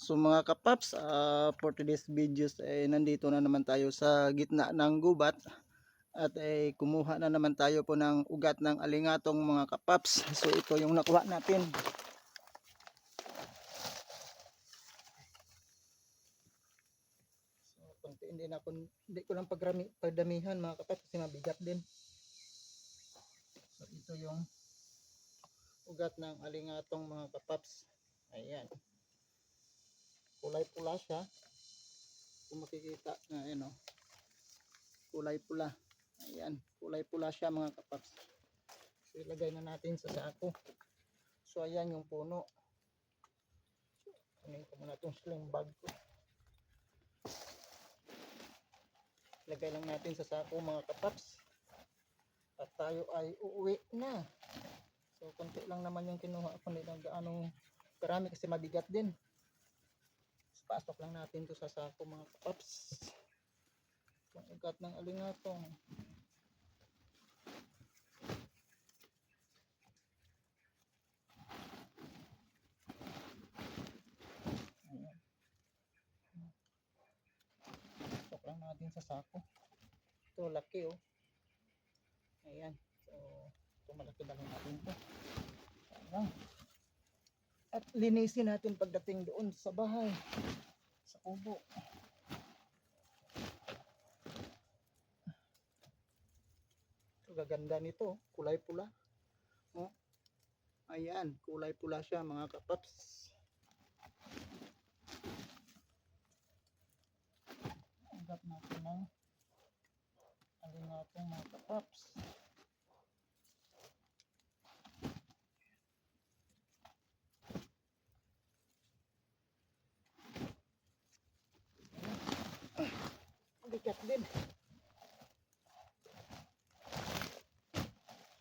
So mga kapaps, ah, for today's videos ay nandito na naman tayo sa gitna ng gubat at ay kumuha na naman tayo po ng ugat ng alingatong mga kapaps. So ito yung nakuha natin. So konti hindi ako, hindi ko lang pagrami, pagdamihan mga kapaps kasi mabigat din. So ito yung ugat ng alingatong mga kapaps. Ayan kulay pula siya. Kung makikita na ano kulay pula. Ayan kulay pula siya mga kapaps. So ilagay na natin sa sako. So ayan yung puno. Kunin ko muna itong sling bag ko. Ilagay lang natin sa sako mga kapaps. At tayo ay uuwi na. So konti lang naman yung kinuha ko. Hindi lang gaano karami kasi mabigat din pasok lang natin to sa sako mga kapaps ang ugat ng alingatong Ayan. pasok lang natin sa sako. Ito laki oh. Ayan. So ito malaki lang natin to. Ayan. At linisin natin pagdating doon sa bahay sa kubo ito gaganda nito kulay pula. Oh ayan kulay pula siya mga kapaps. Ugat natin ng alingatong mga kapaps bigat din.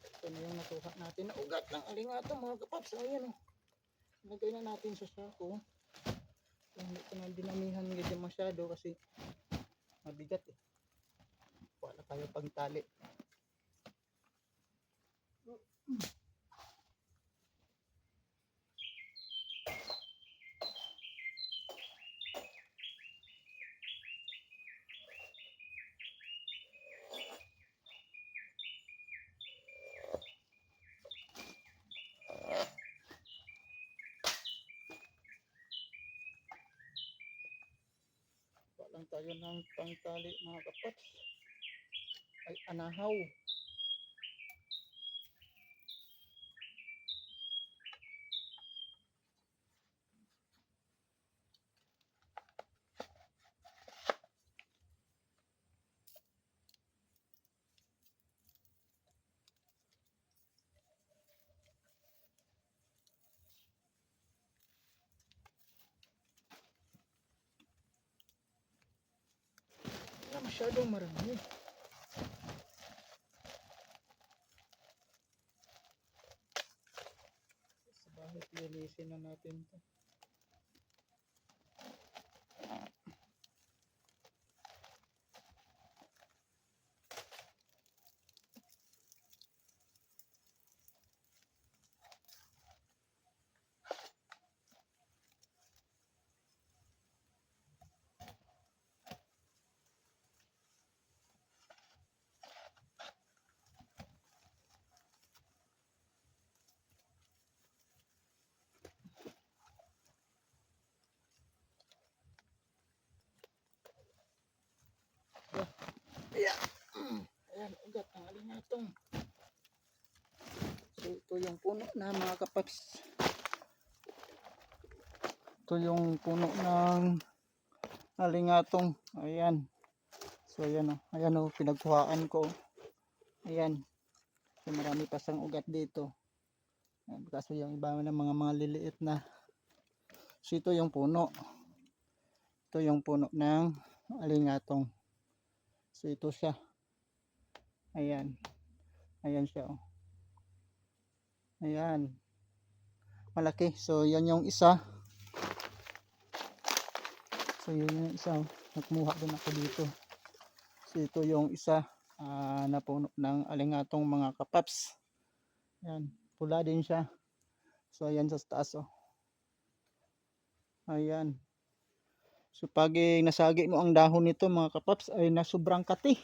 Ito na yung natuha natin na ugat ng alingato mga kapaps. Ayan o. Lagay na natin sa sako. Hindi ko na dinamihan ganyan masyado kasi mabigat eh. Wala tayo pagtali. lang tayo ng pangtali mga kapaps. Ay anahaw. Wala masyadong marami. Sa bahay, lilisin na natin to. Ayan. Ayan, ugat ng alingatong. So, ito yung puno na mga kapaps. Ito yung puno ng alingatong. Ayan. So, ayan o. Ayan o, pinagkuhaan ko. Ayan. So, marami pa sang ugat dito. Ayan, kaso yung iba ng mga mga liliit na. So, ito yung puno. Ito yung puno ng alingatong. So ito siya. Ayan. Ayan siya oh. Ayan. Malaki. So yan yung isa. So yun yung isa. oh. Nagmuha din ako dito. So ito yung isa ah, na puno ng alingatong mga kapaps. Ayan. Pula din siya. So ayan sa taas oh. Ayan. So pag eh, nasagi mo ang dahon nito mga kapaps ay nasubrang kati.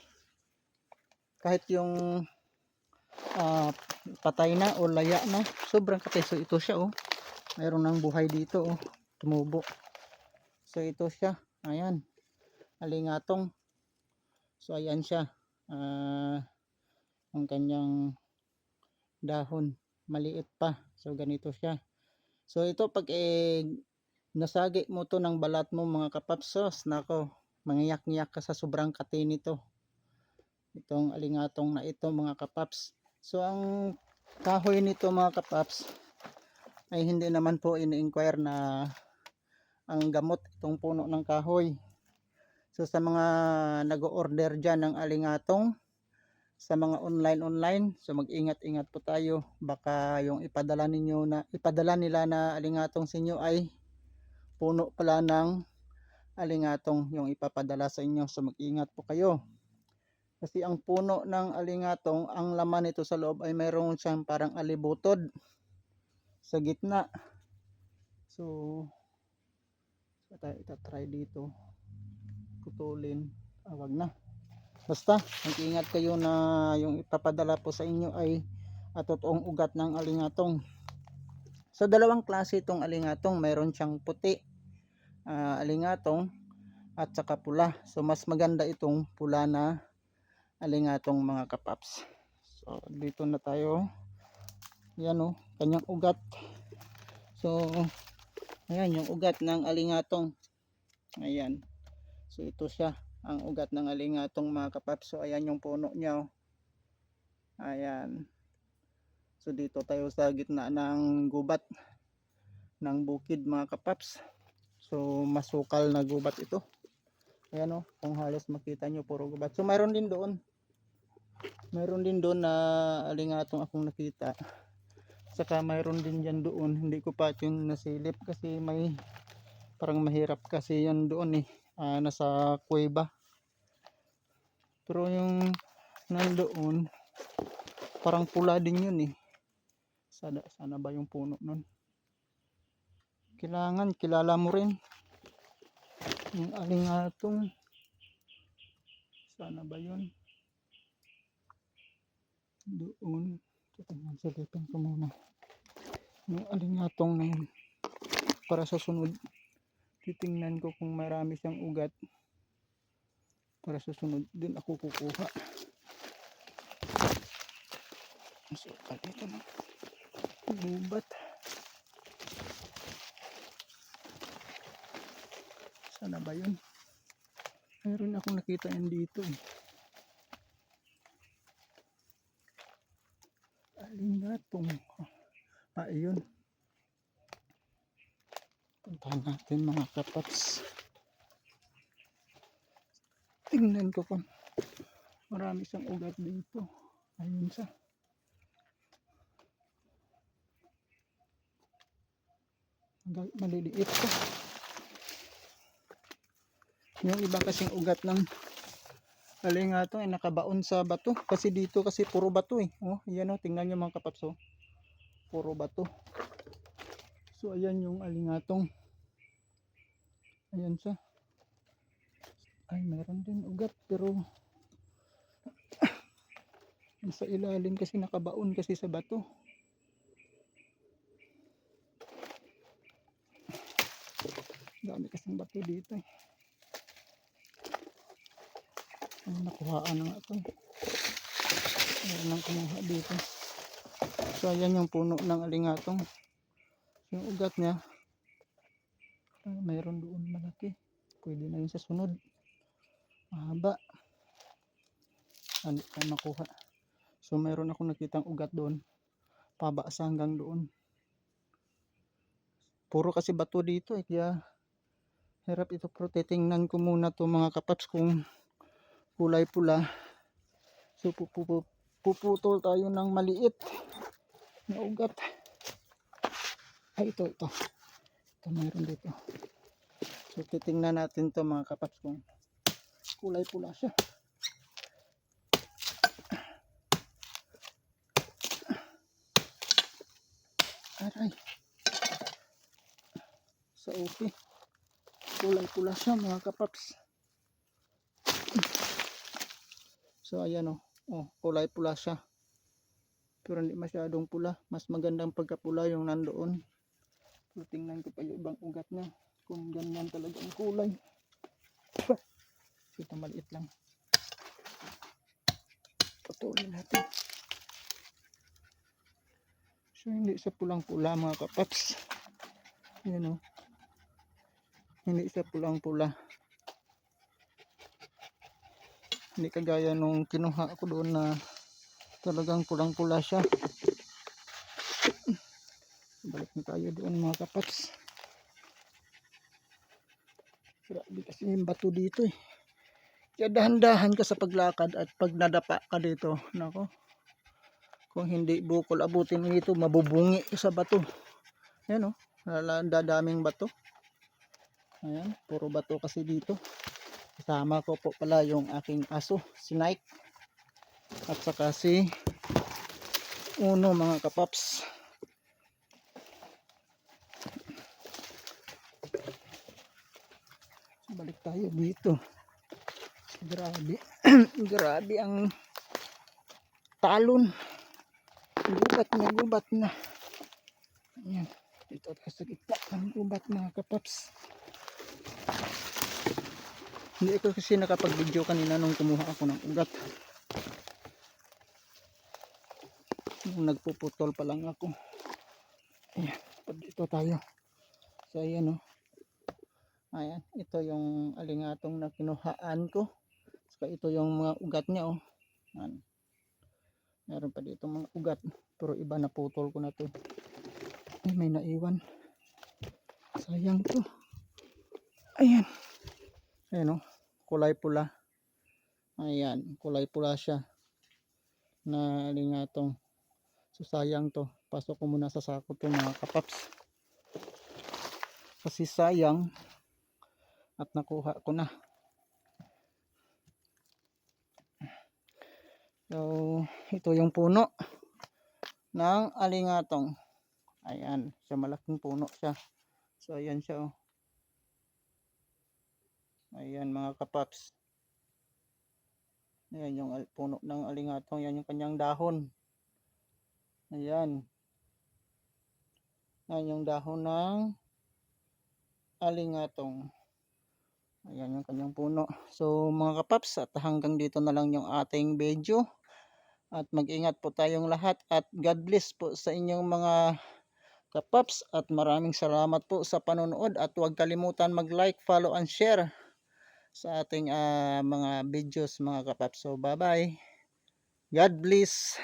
Kahit yung ah, patay na o laya na, sobrang kati. So ito siya oh. Mayroon ng buhay dito oh. Tumubo. So ito siya. Ayan. Alingatong. So ayan siya. Ah, ang kanyang dahon. Maliit pa. So ganito siya. So ito pag eh, nasagi mo to ng balat mo mga kapapsos, nako, mangiyak-ngiyak ka sa sobrang kati nito. Itong alingatong na ito mga kapaps. So ang kahoy nito mga kapaps ay hindi naman po ini-inquire na ang gamot itong puno ng kahoy. So sa mga nag-order dyan ng alingatong sa mga online-online, so mag-ingat-ingat po tayo. Baka yung ipadala ninyo na ipadala nila na alingatong sa inyo ay puno pala ng alingatong yung ipapadala sa inyo. So mag-ingat po kayo. Kasi ang puno ng alingatong, ang laman nito sa loob ay mayroon siyang parang alibutod sa gitna. So, so tayo itatry dito. Putulin. Ah, wag na. Basta, mag-ingat kayo na yung ipapadala po sa inyo ay at totoong ugat ng alingatong. Sa dalawang klase itong alingatong, mayroon siyang puti ah, alingatong at saka pula. So mas maganda itong pula na alingatong mga kapaps. So dito na tayo. Yan o, kanyang ugat. So ayan yung ugat ng alingatong. Ayan. So ito siya ang ugat ng alingatong mga kapaps. So ayan yung puno niya. oh. Ayan. So dito tayo sa gitna ng gubat ng bukid mga kapaps. So masukal na gubat ito. Ayan o, kung halos makita nyo puro gubat. So mayroon din doon. Mayroon din doon na alingatong akong nakita. Saka mayroon din dyan doon. Hindi ko pa yung nasilip kasi may parang mahirap kasi yan doon eh. Ah, nasa kuweba. Pero yung nandoon parang pula din yun eh. Sana, sana ba yung puno nun? Kailangan kilala mo rin. Yung alingatong. Sana ba yun? Doon. Titingnan silipin ko muna. Yung alingatong na yun. Para sa sunod. Titingnan ko kung marami siyang ugat. Para sa sunod din ako kukuha. So dito na gubat Sana ba yun? Meron akong nakita yan dito eh. Alingatong. Ah, ayun. Puntahan natin mga kapats. Tingnan ko kung marami siyang ugat dito. Ayun siya. Maliliit ko. Yung iba kasing ugat ng alingato ay nakabaon sa bato. Kasi dito kasi puro bato eh. Oh, yan oh, tingnan nyo mga kapaps oh. Puro bato. So ayan yung alingatong. Ayan siya. Ay, meron din ugat pero sa ilalim kasi nakabaon kasi sa bato. Dami kasing bato dito eh. Ay, nakuhaan na nga ito. Meron nang kumuha dito. So, ayan yung puno ng alingatong. Yung ugat niya, ah, mayroon doon malaki. Pwede na yun sa sunod. Mahaba. Ano tayo makuha. So, mayroon akong nakitang ugat doon. Paba sa hanggang doon. Puro kasi bato dito eh. Kaya, hirap ito. Pero titingnan ko muna to mga kapaps kung kulay pula. So pupu- puputol tayo ng maliit na ugat. Ay ito, ito. Ito meron dito. So titingnan natin to mga kapaps kung kulay pula siya. Aray. Sa upi. Kulay pula siya mga kapaps. So ayan o oh, kulay pula siya. Pero hindi masyadong pula. Mas magandang pagkapula yung nandoon. So tingnan ko pa yung ibang ugat niya. Kung ganyan talaga ang kulay. Ito maliit lang. Patuloy natin. So hindi siya pulang pula mga kapaps. Yan o hindi siya pulang pula hindi kagaya nung kinuha ko doon na talagang pulang pula siya. Balik na tayo doon mga kapats. Grabe kasi yung bato dito eh. Kaya dahan-dahan ka sa paglakad at pag nadapa ka dito nako. Kung hindi bukol abutin mo dito mabubungi sa bato. Yan o dadaming bato ayan puro bato kasi dito. Kasama ko po pala yung aking aso si Nike. At saka si Uno mga kapaps. Balik tayo dito. Grabe. Grabe ang talon. Gubat na gubat na. Ayan. dito tayo sa gitna ng gubat mga kapaps hindi ko kasi nakapag video kanina nung kumuha ako ng ugat. Nung nagpuputol pa lang ako. Ayan dito tayo. So ayan o ayan ito yung alingatong na kinuhaan ko. Saka ito yung mga ugat niya o ayan. meron pa dito mga ugat pero iba na putol ko na to. Ay may naiwan. Sayang to. Ayan ayan o kulay pula ayan kulay pula siya na alingatong So sayang to. Pasok ko muna sa sako to mga kapaps. Kasi sayang at nakuha ko na. So ito yung puno ng alingatong. Ayan, siya malaking puno siya. So ayan siya oh. Ayan mga kapaps. Ayan yung puno ng alingatong. Yan yung kanyang dahon. Ayan. Ayan yung dahon ng alingatong. Ayan yung kanyang puno. So mga kapaps, at hanggang dito na lang yung ating video. At mag-ingat po tayong lahat at God bless po sa inyong mga kapaps at maraming salamat po sa panonood at huwag kalimutan mag-like, follow and share sa ating ah, mga videos mga kapaps. So bye bye. God bless.